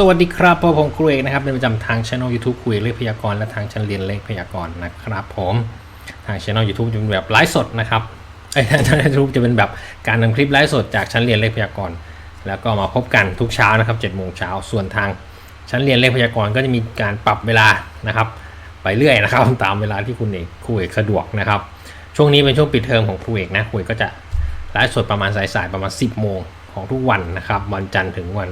สวัสดีครับผมครูเอกนะครับเป็นประจำทางช่อง YouTube คุยเลขพยากรณ์และทางชั้นเรียนเลขพยากรณ์นะครับผมทางช่อง YouTube จะเป็นแบบไลฟ์สดนะครับไอ้ทางยูทูบจะเป็นแบบการนำคลิปไลฟ์สดจากชั้นเรียนเลขพยากรณ์แล้วก็มาพบกันทุกเช้านะครับ7โมงเช้าส่วนทางชั้นเรียนเลขพยากรณ์ก็จะมีการปรับเวลานะครับไปเรื่อยนะครับตามเวลาที่คุณเอกครูเอกสะดวกนะครับช่วงนี้เป็นช่วงปิดเทอมของครูเอกนะครูเอกก็จะไลฟ์สดประมาณสายๆประมาณ 10โมงของทุกวันนะครับวันจันทร์ถึงวัน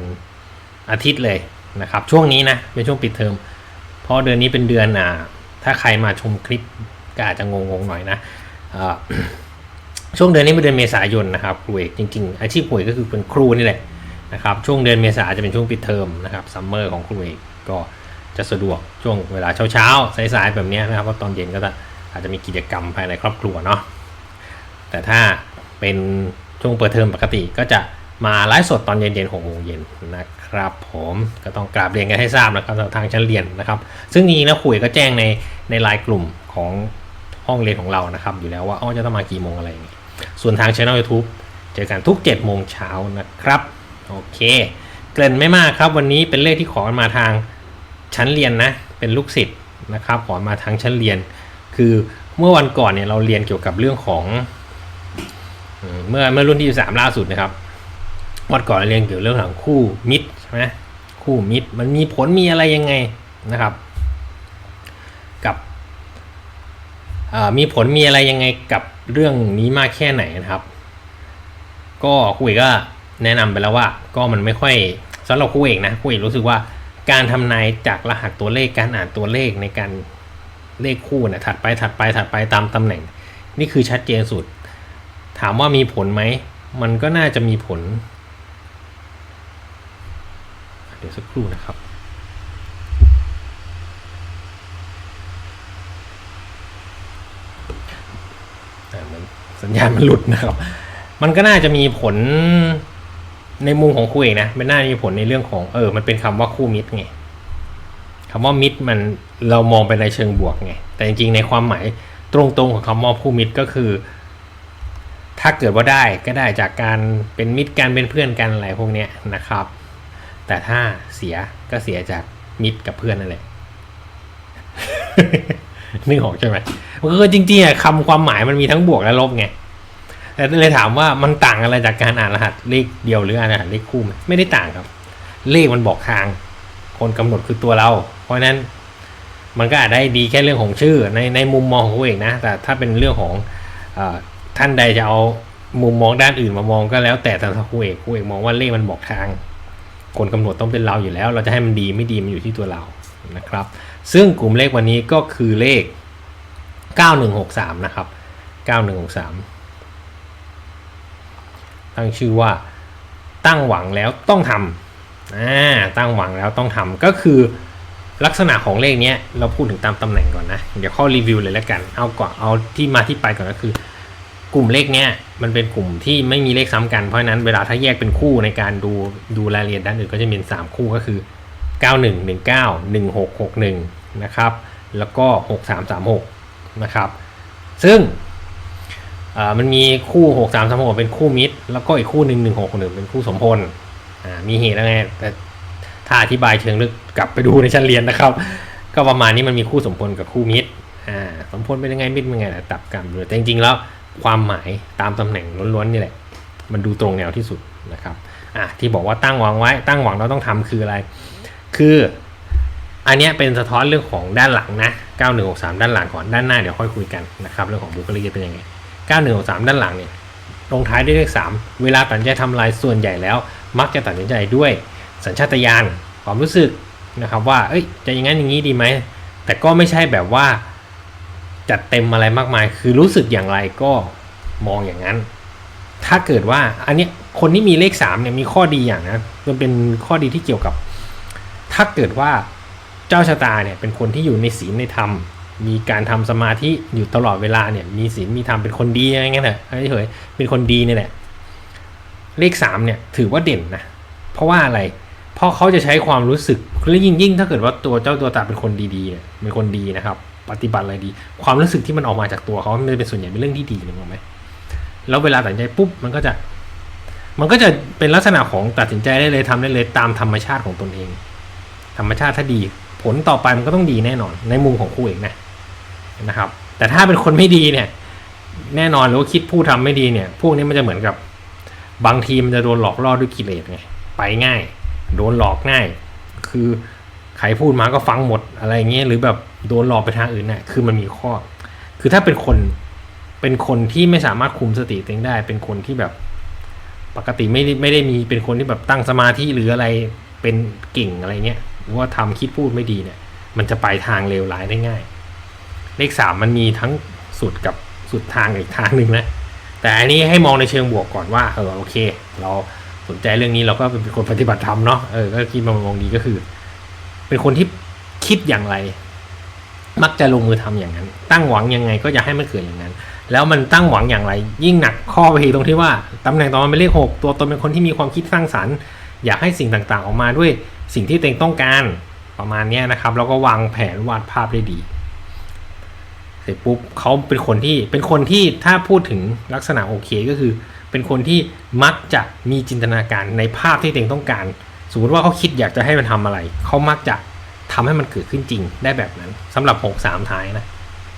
อาทิตย์เลยนะครับ ช่วงนี้นะเป็นช่วงปิดเทอมเพราะเดือนนี้เป็นเดือนอ่าถ้าใครมาชมคลิปก็อาจจะงงๆหน่อยนะช่วงเดือนนี้เป็นเดือนเมษายนนะครับครูเอกจริง ๆ อาชีพครูเอกก็คือเป็นครูนี่แหละนะครับช่วงเดือนเมษาจะเป็นช่วงปิดเทอมนะครับซัมเมอร์ของครูเอกก็จะสะดวกช่วงเวลาเช้าๆสายๆแบบนี้นะครับเพราะตอนเย็นก็จะอาจจะมีกิจกรรมภายในครอบครัวเนาะแต่ถ้าเป็นช่วงเปิดเทอมปกติก็จะ มาไลฟ์สดตอนเย็นๆหกโมงเย็นนะครับ ผมก็ต้องกราบเรียนกันให้ทราบนะครับทางชั้นเรียนนะครับ ซึ่งจริงๆแล้วคุยก็แจ้งในในไลน์กลุ่มของห้องเรียนของเรานะครับ อยู่แล้วว่าอ้อจะต้องมากี่โมงอะไรอย่างนี้ส่วนทางช่อง YouTube เจอกันทุก7โมงเช้านะครับ โอเค เกริ่นไม่มากครับ วันนี้เป็นเลขที่ขอมาทางชั้นเรียนนะ เป็นลูกศิษย์นะครับ ขอมาทางชั้นเรียน คือเมื่อวันก่อนเนี่ยเราเรียนเกี่ยวกับเรื่องของ เมื่อเมื่อรุ่นที่สามล่าสุดนะครับ วันก่อนเรียนเกี่ยวกับเรื่องของคู่มิตรใช่ไหมคู่มิตรมันมีผลมีอะไรยังไงนะครับ กับมีผลมีอะไรยังไงกับเรื่องนี้มากแค่ไหนนะครับ ก็ครูเอกก็แนะนำไปแล้วว่า ก็มันไม่ค่อยสำหรับครูเอกนะครูเอกรู้สึกว่าการทำนายจากรหัสตัวเลขการอ่านตัวเลขในการเลขคู่เนี่ยถัดไปถัดไปถัดไปตามตำแหน่ง นี่คือชัดเจนสุด ถามว่ามีผลไหม มันก็น่าจะมีผล ดี๋ยวสักครู่นะครับอ่เหมือนสัญญาณมันหลุดนะครับ มันก็น่าจะมีผลในมุมของครูเองนะ มันน่าจะมีผลในเรื่องของเออ มันเป็นคำว่าคู่มิตรไงคำว่ามิตรมันเรามองไปในเชิงบวกไง แต่จริงๆในความหมายตรงๆของคำว่าคู่มิตรก็คือ ถ้าเกิดว่าได้ก็ได้จากการเป็นมิตรกันเป็นเพื่อนกันอะไรพวกเนี้ยนะครับ แต่ถ้าเสียก็เสียจากมิตรกับเพื่อนนั่นแหละนึกออกใช่ไหมมันก็จริงๆอะคำความหมายมันมีทั้งบวกและลบไงแต่เลยถามว่ามันต่างอะไรจากการอ่านรหัสเลขเดียวหรืออ่านรหัสเลขคู่ไหมไม่ได้ต่างครับ เลขมันบอกทาง คนกำหนดคือตัวเรา เพราะฉะนั้นมันก็อาจได้ดีแค่เรื่องของชื่อในในมุมมองของตัวเองนะ แต่ถ้าเป็นเรื่องของอท่านใดจะเอามุมมองด้านอื่นมามองก็แล้วแต่แต่ครูเอกครูเอกมองว่าเลขมันบอกทาง คนกำหนดต้องเป็นเราอยู่แล้ว เราจะให้มันดีไม่ดีมันอยู่ที่ตัวเรานะครับ ซึ่งกลุ่มเลขวันนี้ก็คือเลข 9163 นะครับ 9163 ตั้งชื่อว่าตั้งหวังแล้วต้องทำอ่าตั้งหวังแล้วต้องทำก็คือลักษณะของเลขเนี้ยเราพูดถึงตามตำแหน่งก่อนนะ เดี๋ยวข้ารีวิวเลยแล้วกัน เอาก่อนเอาที่มาที่ไปก่อนก็คือ กลุ่มเลขเนี้ยมันเป็นกลุ่มที่ไม่มีเลขซ้ำกันเพราะฉะนั้นเวลาถ้าแยกเป็นคู่ในการดูดูรายละเอียดด้านอื่นก็จะมี3คู่ก็คือ 9119 1661นะครับแล้วก็ 6336นะครับซึ่งมันมีคู่6336เป็นคู่มิตร แล้วก็อีกคู่หนึ่ง1 6 1 เป็นคู่สมพลมีเหตุแล้วไงแต่ถ้าอธิบายเชิงลึกกลับไปดูในชั้นเรียนนะครับ ก็ประมาณนี้มันมีคู่สมพลกับคู่มิตรสมพลเป็นยังไงมิตรเป็นยังไงตับกันดูแต่จริงๆแล้ว ความหมายตามตำแหน่งล้วนๆนี่แหละ มันดูตรงแนวที่สุดนะครับอะที่บอกว่าตั้งหวังไว้ ตั้งหวังเราต้องทำคืออะไร คืออันเนี้ยเป็นสะท้อนเรื่องของด้านหลังนะ 9163 ด้านหลังก่อนด้านหน้าเดี๋ยวค่อยคุยกันนะครับเรื่องของบุคลิกเป็นยังไง 9163 ด้านหลังเนี่ยลงท้ายด้วยเลข 3 เวลาตัดใจทำลายส่วนใหญ่แล้ว มักจะตัดสินใจด้วยสัญชาตญาณความรู้สึกนะครับว่าเอ้ยจะอย่างนั้นอย่างนี้ดีไหมแต่ก็ไม่ใช่แบบว่า จัดเต็มอะไรมากมาย คือรู้สึกอย่างไรก็มองอย่างนั้น ถ้าเกิดว่าอันเนี้ยคนที่มีเลข3เนี่ยมีข้อดีอย่างนะมันเป็นข้อดีที่เกี่ยวกับ ถ้าเกิดว่าเจ้าชะตาเนี่ยเป็นคนที่อยู่ในศีลในธรรม มีการทำสมาธิอยู่ตลอดเวลาเนี่ย มีศีลมีธรรมเป็นคนดีอะไรเงี้ยแหละเฉยเป็นคนดีเนี่ยแหละเลขสามเนี่ยถือว่าเด่นนะเพราะว่าอะไรเพราะเขาจะใช้ความรู้สึกและยิ่งยิ่งถ้าเกิดว่าตัวเจ้าตัวตาเป็นคนดีๆเนี่ยเป็นคนดีนะครับ ปฏิบัติอะไรดี ความรู้สึกที่มันออกมาจากตัวเขามันเป็นส่วนใหญ่เป็นเรื่องที่ดีนึกออกไหมแล้วเวลาตัดสินใจปุ๊บมันก็จะ มันก็จะเป็นลักษณะของตัดสินใจได้เลยทำได้เลยตามธรรมชาติของตนเอง ธรรมชาติถ้าดี ผลต่อไปมันก็ต้องดีแน่นอน ในมุมของครูเอกนะนะครับ แต่ถ้าเป็นคนไม่ดีเนี่ย แน่นอนหรือว่าคิดพูดทำไม่ดีเนี่ย พวกนี้มันจะเหมือนกับบางทีมันจะโดนหลอกล่อด้วยกิเลสไงไปง่าย โดนหลอกง่าย คือใครพูดมาก็ฟังหมดอะไรเงี้ยหรือแบบ โดนหลอกไปทางอื่นเนี่ยคือมันมีข้อ คือถ้าเป็นคนเป็นคนที่ไม่สามารถคุมสติตัวเองได้ เป็นคนที่แบบ ปกติไม่ได้ไม่ได้มีเป็นคนที่แบบตั้งสมาธิหรืออะไรเป็นเก่งอะไรเงี้ยหรือว่าทำคิดพูดไม่ดีเนี่ย มันจะไปทางเลวร้ายได้ง่าย เลขสามมันมีทั้งสุดกับสุดทางอีกทางหนึ่งนะแต่อันนี้ให้มองในเชิงบวกก่อนว่าเออโอเค เราสนใจเรื่องนี้เราก็เป็นคนปฏิบัติธรรมเนาะเออก็คิดมามองดีก็คือ เป็นคนที่คิดอย่างไร มักจะลงมือทำอย่างนั้น ตั้งหวังยังไงก็จะให้มันเกิดอย่างนั้น แล้วมันตั้งหวังอย่างไร ยิ่งหนักข้อไปอีกตรงที่ว่าตำแหน่งต่อมาเป็นเลขหกตัวตนเป็นคนที่มีความคิดสร้างสรรค์ อยากให้สิ่งต่างๆ ออกมาด้วยสิ่งที่ตัวเองต้องการประมาณนี้นะครับ แล้วก็วางแผนวาดภาพได้ดีเสร็จปุ๊บเขาเป็นคนที่เป็นคนที่ถ้าพูดถึงลักษณะโอเคก็คือ เป็นคนที่มักจะมีจินตนาการในภาพที่ตัวเองต้องการ สมมติว่าเขาคิดอยากจะให้มันทำอะไรเขามักจะ ทำให้มันเกิดขึ้นจริงได้แบบนั้นสำหรับหกสามท้ายนะ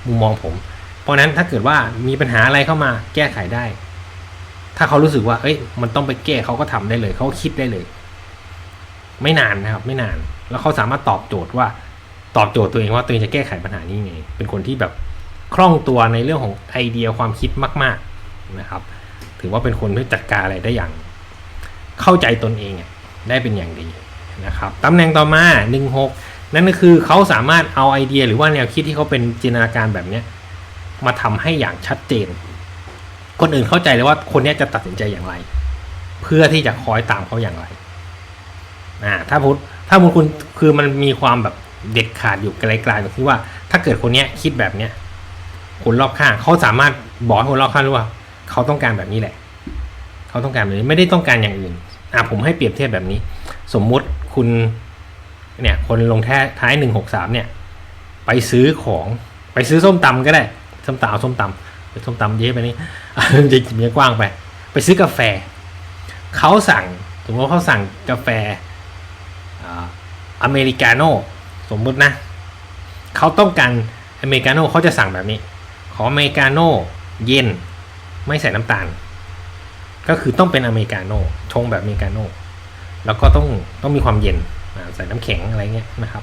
มุมมองผม เพราะนั้นถ้าเกิดว่ามีปัญหาอะไรเข้ามาแก้ไขได้ ถ้าเขารู้สึกว่า เอ้ย มันต้องไปแก้เขาก็ทำได้เลย เขาคิดได้เลย ไม่นานนะครับ ไม่นาน แล้วเขาสามารถตอบโจทย์ว่า ตอบโจทย์ตัวเองว่าตัวเองจะแก้ไขปัญหานี้ไง เป็นคนที่แบบคล่องตัวในเรื่องของไอเดียความคิดมาก ๆนะครับ ถือว่าเป็นคนที่จัดการอะไรได้อย่าง เข้าใจตนเองได้เป็นอย่างดีนะครับตำแหน่งต่อมา 16 นั่นก็คือเขาสามารถเอาไอเดียหรือว่าแนวคิดที่เขาเป็นจินตนาการแบบเนี้ยมาทำให้อย่างชัดเจน คนอื่นเข้าใจเลยว่าคนนี้จะตัดสินใจอย่างไร เพื่อที่จะคอยตามเขาอย่างไรอ่าถ้าพูดถ้ามุคุณคือมันมีความแบบเด็ดขาดอยู่ไกลๆตรงที่ว่า ถ้าเกิดคนนี้คิดแบบเนี้ยคนรอบข้างเขาสามารถบอกคนรอบข้างรู้ว่าเขาต้องการแบบนี้แหละ เขาต้องการแบบนี้ไม่ได้ต้องการอย่างอื่นอ่าผมให้เปรียบเทียบแบบนี้ สมมุติคุณ เนี่ยคนลงแท้ท้ายหนึ่งหกสามเนี่ย ไปซื้อของไปซื้อส้มตำก็ได้ ส้มตำส้มตำไปส้มตำเยอะไปนี่จะกินเยอะกว้างไป ไปซื้อกาแฟเขาสั่งสมมติว่าเขาสั่งกาแฟอเมริกาโน่สมมุตินะเขาต้องการอเมริกาโน่เขาจะสั่งแบบนี้ ขออเมริกาโน่เย็นไม่ใส่น้ำตาล ก็คือต้องเป็นอเมริกาโน่ชงแบบอเมริกาโน่แล้วก็ต้องต้องมีความเย็น ใส่น้ำแข็งอะไรเงี้ยนะครับ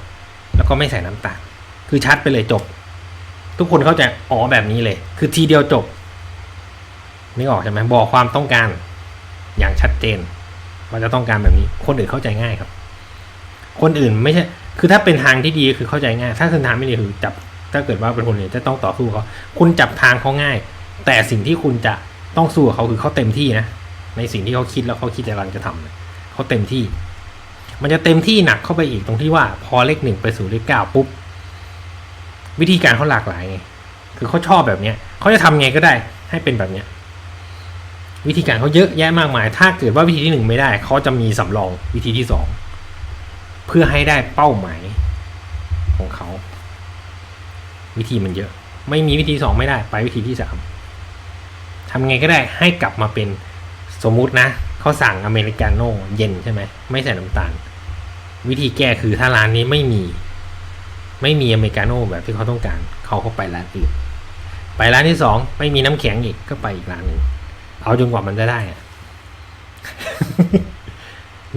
แล้วก็ไม่ใส่น้ำตาลคือชัดไปเลยจบ ทุกคนเข้าใจอ๋อแบบนี้เลย คือทีเดียวจบนึกออกใช่ไหมบอกความต้องการอย่างชัดเจนว่าจะต้องการแบบนี้ คนอื่นเข้าใจง่ายครับ คนอื่นไม่ใช่ คือถ้าเป็นทางที่ดีคือเข้าใจง่าย ถ้าเป็นทางไม่ดีคือจับ ถ้าเกิดว่าเป็นคนอื่นจะต้องต่อสู้เขาคุณจับทางเขาง่าย แต่สิ่งที่คุณจะต้องสู้เขาคือเขาเต็มที่นะในสิ่งที่เขาคิดแล้วเขาคิดจะกำลังจะทำเขาเต็มที่ มันจะเต็มที่หนักเข้าไปอีกตรงที่ว่าพอเลขหนึ่งไปสู่เลขเก้าปุ๊บ วิธีการเขาหลากหลายไงคือเขาชอบแบบเนี้ยเขาจะทำไงก็ได้ให้เป็นแบบเนี้ยวิธีการเขาเยอะแยะมากมาย ถ้าเกิดว่าวิธีที่หนึ่งไม่ได้เขาจะมีสำรองวิธีที่สองเพื่อให้ได้เป้าหมายของเขา วิธีมันเยอะ ไม่มีวิธีสองไม่ได้ไปวิธีที่สามทำไงก็ได้ให้กลับมาเป็นสมมุตินะ เขาสั่งอเมริกาโน่เย็นใช่ไหมไม่ใส่น้ำตาล วิธีแก้คือถ้าร้านนี้ไม่มี ไม่มีอเมริกาโน่แบบที่เขาต้องการ เขาก็ไปร้านอื่น ไปร้านที่สองไม่มีน้ำแข็งอีกก็ไปอีกร้านหนึ่งเอาจนกว่ามันจะได้อะ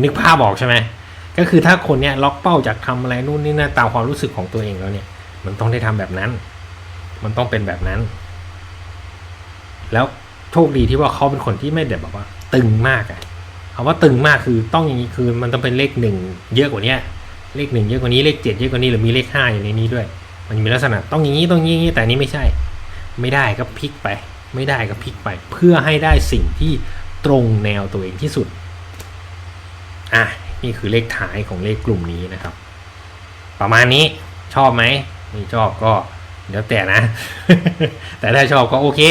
นึกภาพบอกใช่ไหมก็คือถ้าคนเนี้ยล็อกเป้าจากทำอะไรนู่นนี่นั่นตามความรู้สึกของตัวเองแล้วเนี่ย มันต้องได้ทำแบบนั้น มันต้องเป็นแบบนั้น แล้ว โชคดีที่ว่าเขาเป็นคนที่ไม่แบบว่า ตึงมากอะคำว่าตึงมากคือต้องอย่างนี้คือมันต้องเป็นเลขหนึ่งเยอะกว่าเนี้ยเลขหนึ่งเยอะกว่านี้เลขเจ็ดเยอะกว่านี้หรือมีเลขห้าอยู่ในนี้ด้วย มันมีลักษณะต้องอย่างนี้ต้องอย่างนี้แต่นนี้ไม่ใช่ ไม่ได้ก็พลิกไป ไม่ได้ก็พลิกไป เพื่อให้ได้สิ่งที่ตรงแนวตัวเองที่สุดอะนี่คือเลขท้ายของเลขกลุ่มนี้นะครับ ประมาณนี้ชอบไหมไม่ชอบก็เดี๋ยวแต่นะ แต่ถ้าชอบก็โอเค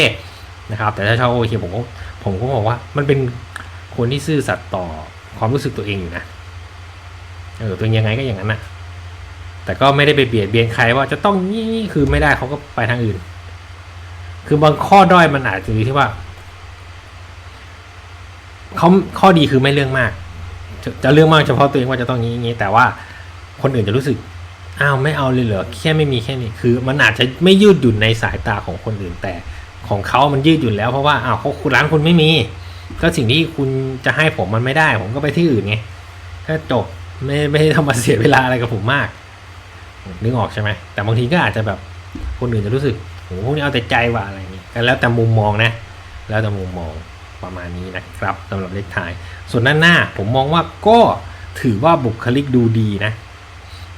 นะครับ แต่ถ้าชอบโอเคผมก็ผมก็บอกว่า มันเป็นคนที่ซื่อสัตย์ต่อความรู้สึกตัวเองอยู่นะเออตัวองยังไงก็อย่างนั้นนะแต่ก็ไม่ได้ไปเบียดเบียนใครว่าจะต้องนี่คือไม่ได้เขาก็ไปทางอื่น คือบางข้อด้อยมันอาจจะอยู่ที่ว่าเขาข้อดีคือไม่เรื่องมาก จะจะเรื่องมากเฉพาะตัวเองว่าจะต้องงี้งี้แต่ว่าคนอื่นจะรู้สึกอ้าวไม่เอาเลยเหรอแค่ไม่มีแค่นี้คือ มันอาจจะไม่ยืดหยุ่นในสายตาของคนอื่นแต่ ของเขามันยืดหยุ่นแล้วเพราะว่าอ้าวเขาคุณร้านคุณไม่มี ก็สิ่งที่คุณจะให้ผมมันไม่ได้ ผมก็ไปที่อื่นไงก็จบไม่ไม่ได้ต้องมาเสียเวลาอะไรกับผมมากนึกออกใช่ไหมแต่บางทีก็อาจจะแบบคนอื่นจะรู้สึกโอ้โหพวกนี้เอาแต่ใจว่ะอะไรอย่างนี้ก็แล้วแต่มุมมองนะ แล้วแต่มุมมองประมาณนี้นะครับสำหรับเลขท้าย ส่วนด้านหน้าผมมองว่าก็ถือว่าบุคลิกดูดีนะ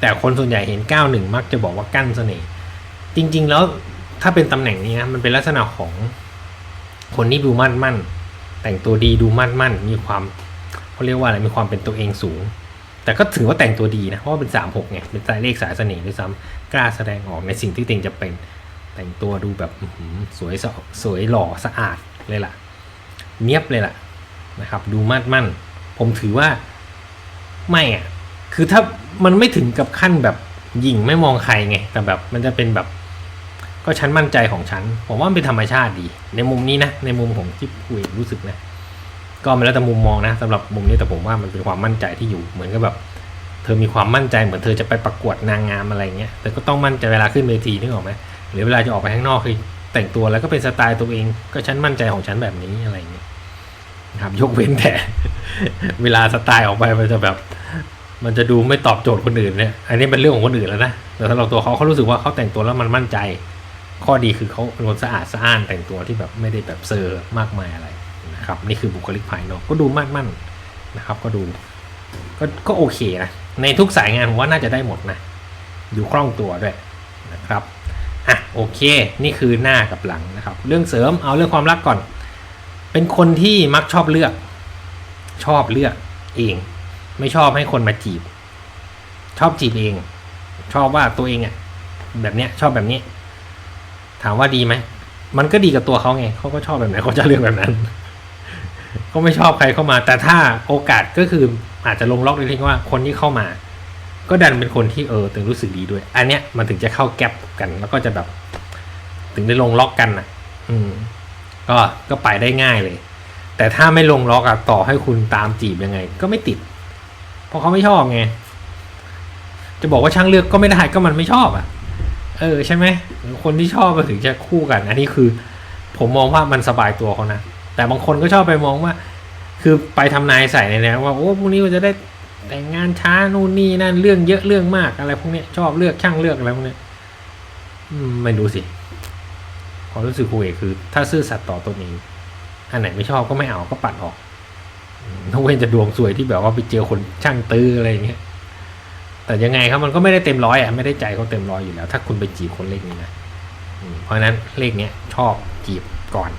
แต่คนส่วนใหญ่เห็น 91 มักจะบอกว่ากั้นเสน่ห์จริง ๆ แล้ว ถ้าเป็นตำแหน่งนี้นะมันเป็นลักษณะของคนที่ดูมั่นมั่นแต่งตัวดีดูมั่นมั่นมีความเขาเรียกว่าอะไรมีความเป็นตัวเองสูง แต่ก็ถือว่าแต่งตัวดีนะเพราะว่าเป็น36ไงเป็นสายเลขสายเสน่ห์ด้วยซ้ำกล้าแสดงออกในสิ่งที่ตัวเองจะเป็นแต่งตัวดูแบบสวยสะสวยหล่อสะอาดเลยล่ะ เนียบเลยล่ะนะครับ ดูมั่นมั่นผมถือว่าไม่อะคือถ้ามันไม่ถึงกับขั้นแบบหยิ่งไม่มองใครไงแต่แบบมันจะเป็นแบบ ก็ฉันมั่นใจของฉัน ผมว่ามันเป็นธรรมชาติดี ในมุมนี้นะ ในมุมของที่คุยรู้สึกนะ ก็มันแล้วแต่มุมมองนะสำหรับมุมนี้แต่ผมว่ามันเป็นความมั่นใจที่อยู่เหมือนกับแบบ เธอมีความมั่นใจเหมือนเธอจะไปประกวดนางงามอะไรเงี้ยแต่ก็ต้องมั่นใจเวลาขึ้นเวทีนึกออกไหมหรือเวลาจะออกไปข้างนอกคือแต่งตัวแล้วก็เป็นสไตล์ตัวเอง ก็ฉันมั่นใจของฉันแบบนี้อะไรเงี้ยครับยกเว้นแต่ เวลาสไตล์ออกไปมันจะแบบ มันจะดูไม่ตอบโจทย์คนอื่นเนี่ย อันนี้เป็นเรื่องของคนอื่นแล้วนะแต่สำหรับตัวเขาเขารู้สึกว่าเขาแต่งตัวแล้วมันมั่นใจ ข้อดีคือเขาเป็นคนสะอาดสะอ้านแต่งตัวที่แบบไม่ได้แบบเซอร์มากมายอะไรนะครับ นี่คือบุคลิกภายนอกก็ดูมั่นมั่นนะครับ ก็ดูก็ก็โอเคนะ ในทุกสายงานผมว่าน่าจะได้หมดนะ อยู่คล่องตัวด้วยนะครับอะโอเค นี่คือหน้ากับหลังนะครับ เรื่องเสริมเอาเรื่องความรักก่อน เป็นคนที่มักชอบเลือก ชอบเลือกเอง ไม่ชอบให้คนมาจีบ ชอบจีบเอง ชอบว่าตัวเองอะ่ะแบบเนี้ยชอบแบบนี้ ถามว่าดีไหม มันก็ดีกับตัวเขาไง เขาก็ชอบแบบไหนเขาจะเลือกแบบนั้น ก็ไม่ชอบใครเข้ามา แต่ถ้าโอกาสก็คืออาจจะลงล็อกเล็กๆว่าคนที่เข้ามา ก็ดันเป็นคนที่เออถึงรู้สึกดีด้วย อันเนี้ยมันถึงจะเข้าแก๊ปกัน แล้วก็จะแบบ ถึงได้ลงล็อกกันอะ อืม ก็ก็ไปได้ง่ายเลย แต่ถ้าไม่ลงล็อกอะต่อให้คุณตามจีบยังไง ก็ไม่ติด เพราะเขาไม่ชอบไง จะบอกว่าช่างเลือกก็ไม่ได้ก็มันไม่ชอบอะ เออใช่ไหมคนที่ชอบก็ถึงจะคู่กันอันนี้คือ ผมมองว่ามันสบายตัวเขานะแต่บางคนก็ชอบไปมองว่า คือไปทำนายใส่ในแนวว่าโอ้พวกนี้มันจะได้แต่งงานช้านู่นนี่นั่นเรื่องเยอะเรื่องมากอะไรพวกนี้ชอบเลือกช่างเลือกอะไรพวกนี้มไม่รู้สิความรู้สึกคุยคือ ถ้าซื่อสัตย์ต่อตัวเองอันไหนไม่ชอบก็ไม่เอาก็ปัดออกอืมต้องเว้นจะดวงสวยที่แบบว่าไปเจอคนช่างตื้ออะไรอย่างเงี้ย แต่ยังไงครับมันก็ไม่ได้เต็มร้อยอะไม่ได้ใจเขาเต็มร้อยอยู่แล้ว ถ้าคุณไปจีบคนเลขนี้นะเพราะนั้นเลขเนี้ยชอบจีบก่อน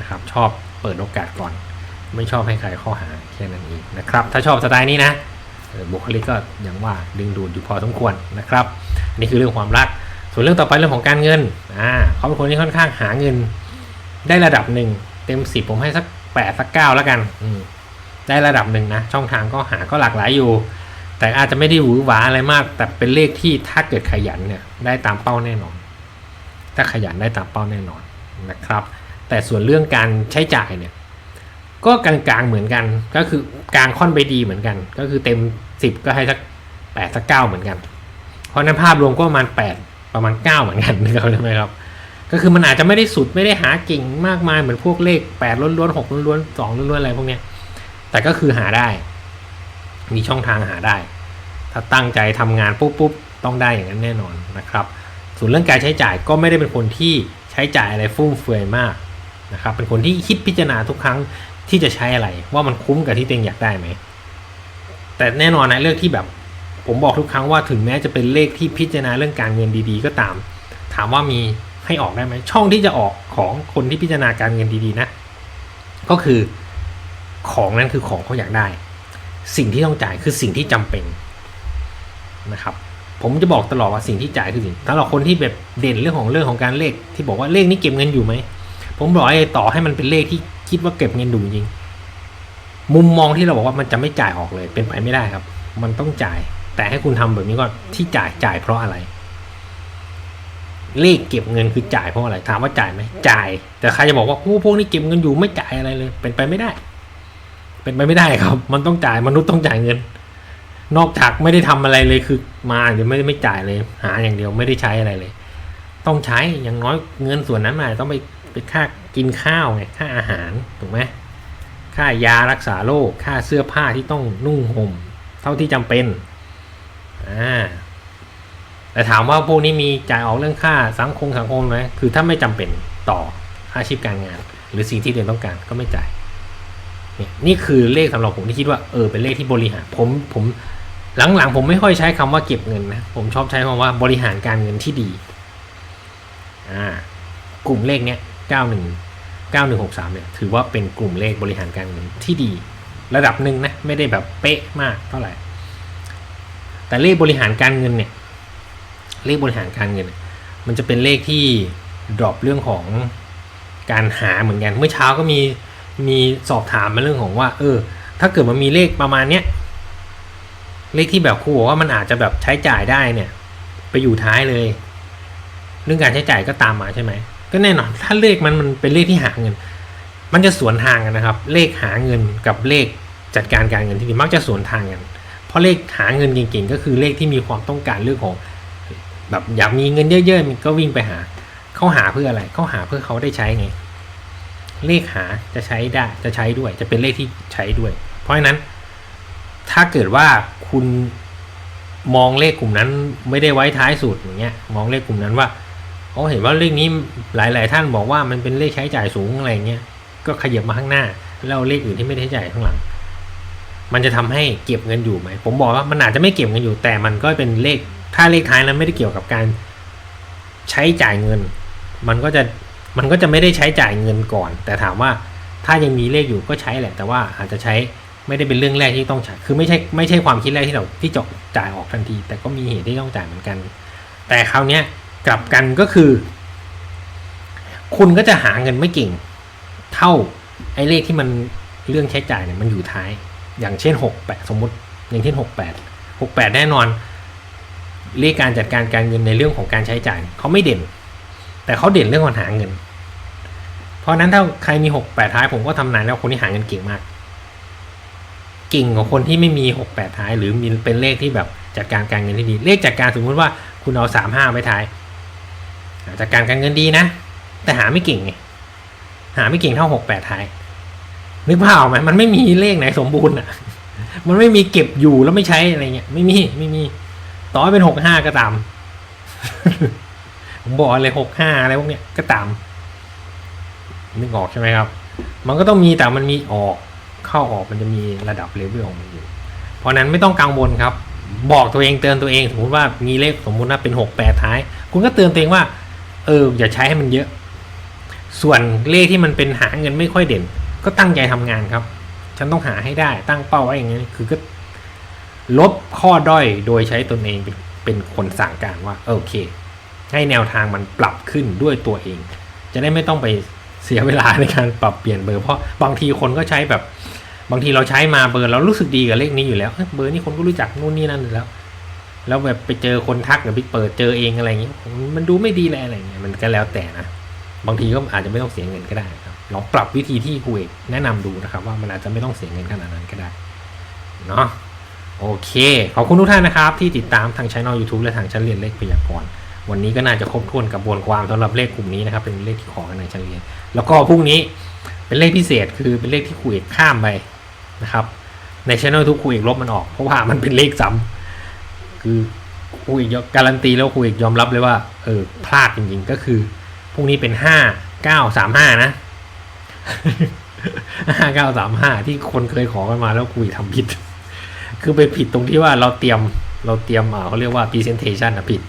นะครับ ชอบเปิดโอกาสก่อน ไม่ชอบให้ใครเข้าหาแค่นั้นเองนะครับ ถ้าชอบสไตล์นี้นะบุคลิกก็อย่างว่าดึงดูดอยู่พอสมควรนะครับนนี่คือเรื่องความรัก ส่วนเรื่องต่อไปเรื่องของการเงินอ่าเขาเป็นคนที่ค่อนข้างหาเงิน ได้ระดับหนึ่งเต็มสิบผมให้สักแปดสักเก้าแล้วกันได้ระดับหนึ่งนะช่องทางก็หาก็หลากหลายอยู่ แต่อาจจะไม่ได้หวือหวาอะไรมาก แต่เป็นเลขที่ถ้าเกิดขยันเนี่ยได้ตามเป้าแน่นอน ถ้าขยันได้ตามเป้าแน่นอนนะครับ แต่ส่วนเรื่องการใช้จ่ายเนี่ย ก็กลางๆเหมือนกัน ก็คือกลางค่อนไปดีเหมือนกัน ก็คือเต็มสิบก็ให้สักแปดสักเก้าเหมือนกัน เพราะนั้นภาพรวมก็ประมาณแปดประมาณเก้าเหมือนกันนะครับใช่ไหมครับ ก็คือมันอาจจะไม่ได้สุดไม่ได้หาเก่งมากมายเหมือนพวกเลขแปดล้วนๆหกล้วนๆสองล้วนๆอะไรพวกเนี้ย แต่ก็คือหาได้ มีช่องทางหาได้ ถ้าตั้งใจทำงานปุ๊บปุ๊บต้องได้อย่างนั้นแน่นอนนะครับ ส่วนเรื่องการใช้จ่ายก็ไม่ได้เป็นคนที่ใช้จ่ายอะไรฟุ่มเฟือยมากนะครับ เป็นคนที่คิดพิจารณาทุกครั้งที่จะใช้อะไร ว่ามันคุ้มกับที่ตัวเองอยากได้ไหม แต่แน่นอนนะเรื่องที่แบบ ผมบอกทุกครั้งว่าถึงแม้จะเป็นเลขที่พิจารณาเรื่องการเงินดีๆ ก็ตาม ถามว่ามีให้ออกได้ไหมช่องที่จะออกของคนที่พิจารณาการเงินดีๆนะ ก็คือของนั้นคือของเขาอยากได้ สิ่งที่ต้องจ่ายคือสิ่งที่จำเป็นนะครับ ผมจะบอกตลอดว่าสิ่งที่จ่ายคือสิ่งถ้าเราคนที่แบบเด่นเรื่องของเรื่องของการเลข ที่บอกว่าเลขนี้เก็บเงินอยู่ไหมผมบอกให้ต่อให้มันเป็นเลขที่คิดว่าเก็บเงินอยู่จริง มุมมองที่เราบอกว่ามันจะไม่จ่ายออกเลยเป็นไปไม่ได้ครับ มันต้องจ่าย แต่ให้คุณทำแบบนี้ก็ที่จ่ายจ่ายเพราะอะไร เลขเก็บเงินคือจ่ายเพราะอะไรถามว่าจ่ายไหมจ่าย แต่ใครจะบอกว่าโอ้พวกนี้เก็บเงินอยู่ไม่จ่ายอะไรเลย เป็นไปไม่ได้ เป็นไปไม่ได้ครับ มันต้องจ่ายมนุษย์ต้องจ่ายเงิน นอกจากไม่ได้ทำอะไรเลยคือมาเดี๋ยวไม่ไม่จ่ายเลย หาอย่างเดียวไม่ได้ใช้อะไรเลย ต้องใช้อย่างน้อยเงินส่วนนั้นมาต้องไปไปค่ากินข้าวไงค่าอาหารถูกไหมค่ายารักษาโรคค่าเสื้อผ้าที่ต้องนุ่งห่ม เท่าที่จำเป็นอ่าแต่ถามว่าพวกนี้มีจ่ายออกเรื่องค่าสังคมสังคมไหมคือถ้าไม่จำเป็นต่ออาชีพการงาน หรือสิ่งที่เรียนต้องการก็ไม่จ่าย นี่คือเลขสำหรับผมที่คิดว่าเออเป็นเลขที่บริหารผมผมหลังๆผมไม่ค่อยใช้คำว่าเก็บเงินนะผมชอบใช้คำว่าบริหารการเงินที่ดีอ่ากลุ่มเลขเนี้ยเก้าหนึ่งเก้าหนึ่งหกสามเนี่ยถือว่าเป็นกลุ่มเลขบริหารการเงินที่ดี ระดับหนึ่งนะไม่ได้แบบเป๊ะมากเท่าไหร่ แต่เลขบริหารการเงินเนี่ยเลขบริหารการเงิน มันจะเป็นเลขที่ดรอปเรื่องของการหาเหมือนกัน เมื่อเช้าก็มี มีสอบถามมาเรื่องของว่า เออ ถ้าเกิดมันมีเลขประมาณเนี้ยเลขที่แบบครูบอกว่ามันอาจจะแบบใช้จ่ายได้เนี่ย ไปอยู่ท้ายเลย เรื่องการใช้จ่ายก็ตามมาใช่ไหมก็แน่นอนถ้าเลขมันมันเป็นเลขที่หาเงิน มันจะสวนทางกันนะครับ เลขหาเงินกับเลขจัดการการเงินที่ดีมักจะสวนทางกัน เพราะเลขหาเงินเก่งๆ ก็คือเลขที่มีความต้องการเรื่องของแบบอยากมีเงินเยอะๆมันก็วิ่งไปหา เขาหาเพื่ออะไร เขาหาเพื่อเขาได้ใช้ไง เลขหาจะใช้ได้จะใช้ด้วย จะเป็นเลขที่ใช้ด้วย เพราะฉะนั้นถ้าเกิดว่าคุณมองเลขกลุ่มนั้นไม่ได้ไว้ท้ายสุดอย่างเงี้ยมองเลขกลุ่มนั้นว่าเขาเห็นว่าเลขนี้หลาย ๆ ท่านบอกว่ามันเป็นเลขใช้จ่ายสูงอะไรเงี้ยก็ขยับมาข้างหน้า แล้วเลขอื่นที่ไม่ได้ใช้จ่ายข้างหลัง มันจะทำให้เก็บเงินอยู่ไหมผมบอกว่ามันอาจจะไม่เก็บเงินอยู่แต่มันก็เป็นเลขถ้าเลขท้ายนั้นไม่ได้เกี่ยวกับการใช้จ่ายเงิน มันก็จะ มันก็จะไม่ได้ใช้จ่ายเงินก่อน แต่ถามว่าถ้ายังมีเลขอยู่ก็ใช้แหละ แต่ว่าอาจจะใช้ไม่ได้เป็นเรื่องแรกที่ต้องใช้คือไม่ใช่ไม่ใช่ความคิดแรกที่เราที่จะจ่ายออกทันที แต่ก็มีเหตุที่ต้องจ่ายเหมือนกัน แต่คราวนี้กลับกันก็คือ คุณก็จะหาเงินไม่เก่ง เท่าไอ้เลขที่มันเรื่องใช้จ่ายเนี่ยมันอยู่ท้าย อย่างเช่นหกแปดสมมติอย่างเช่นหกแปดหกแปดแน่นอนเลขการจัดการการเงินในเรื่องของการใช้จ่ายเขาไม่เด่น แต่เขาเด่นเรื่องการหาเงิน เพราะนั้นถ้าใครมีหกแปดท้ายผมก็ทำนายแล้วคนที่หาเงินเก่งมาก เก่งกว่าคนที่ไม่มีหกแปดท้าย หรือมีเป็นเลขที่แบบจัดการการเงินที่ดี เลขจัดการสมมุติว่าคุณเอาสามห้าไว้ท้ายจัดการการเงินดีนะ แต่หาไม่เก่งไงหาไม่เก่งเท่าหกแปดท้ายนึกภาพออกไหมมันไม่มีเลขไหนสมบูรณ์อะ มันไม่มีเก็บอยู่แล้วไม่ใช้อะไรเงี้ย ไม่มีไม่มี ต่อเป็นหกห้าก็ตามผมบอกเลยหกห้าอะไรพวกเนี้ยก็ตาม นึกออกใช่ไหมครับ มันก็ต้องมีแต่มันมีออกเข้าออกมันจะมีระดับเลเวลของมันอยู่ เพราะนั้นไม่ต้องกังวลครับ บอกตัวเองเตือนตัวเองสมมติว่ามีเลขสมมุติว่าเป็นหกแปดท้าย คุณก็เตือนตัวเองว่า เอออย่าใช้ให้มันเยอะ ส่วนเลขที่มันเป็นหาเงินไม่ค่อยเด่น ก็ตั้งใจทำงานครับ ฉันต้องหาให้ได้ตั้งเป้าไว้อย่างนี้คือก็ลบข้อด้อยโดยใช้ตนเองเป็นเป็นคนสั่งการว่าโอเค ให้แนวทางมันปรับขึ้นด้วยตัวเอง จะได้ไม่ต้องไป เสียเวลาในการปรับเปลี่ยนเบอร์เพราะบางทีคนก็ใช้แบบบางทีเราใช้มาเบอร์เรารู้สึกดีกับเลขนี้อยู่แล้วเบอร์นี้คนก็รู้จักนู่นนี่นั่นอยู่แล้ว แล้วแบบไปเจอคนทักหรือไปเปิดเจอเองอะไรอย่างเงี้ยมันดูไม่ดีเลยอะไรอย่างเงี้ยมันก็แล้วแต่นะบางทีก็อาจจะไม่ต้องเสียเงินก็ได้ครับลองปรับวิธีที่คุยแนะนำดูนะครับ ว่ามันอาจจะไม่ต้องเสียเงินขนาดนั้นก็ได้เนาะโอเค ขอบคุณทุกท่านนะครับ ที่ติดตามทางช่อง YouTube และทางชั้นเรียนเลขพยากรณ์ วันนี้ก็น่าจะครบถ้วนกระบวนความสำหรับเลขกลุ่มนี้นะครับ เป็นเลขที่ขอกันในชั้นเรียแล้วก็พรุ่งนี้เป็นเลขพิเศษคือเป็นเลขที่คุยข้ามไปนะครับ ในช่องทุกคุยลบมันออก เพราะว่ามันเป็นเลขซ้ำคือคุยการันตีแล้วคุยยอมรับเลยว่าเออพลาดจริงๆก็คือพรุ่งนี้เป็นห้าเก้าสามห้านะห้าเก้าสามห้าที่คนเคยขอกันมาแล้วคุยทำผิด คือไปผิดตรงที่ว่าเราเตรียมเราเตรียมเขาเรียกว่า presentation นะผิด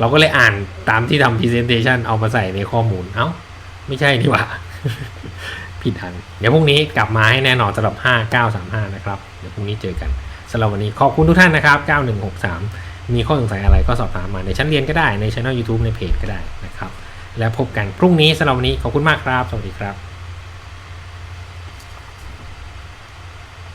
เราก็เลยอ่านตามที่ทำ presentation เอามาใส่ในข้อมูล เอ้า ไม่ใช่นี่หว่า ผิดอัน เดี๋ยวพรุ่งนี้กลับมาให้แน่นอนสำหรับ 5935 นะครับ เดี๋ยวพรุ่งนี้เจอกันสำหรับวันนี้ขอบคุณทุกท่านนะครับ 9163 มีข้อสงสัยอะไรก็สอบถามมาในชั้นเรียนก็ได้ในช่อง YouTube ในเพจก็ได้นะครับ แล้วพบกันพรุ่งนี้สำหรับวันนี้ขอบคุณมากครับ สวัสดีครับ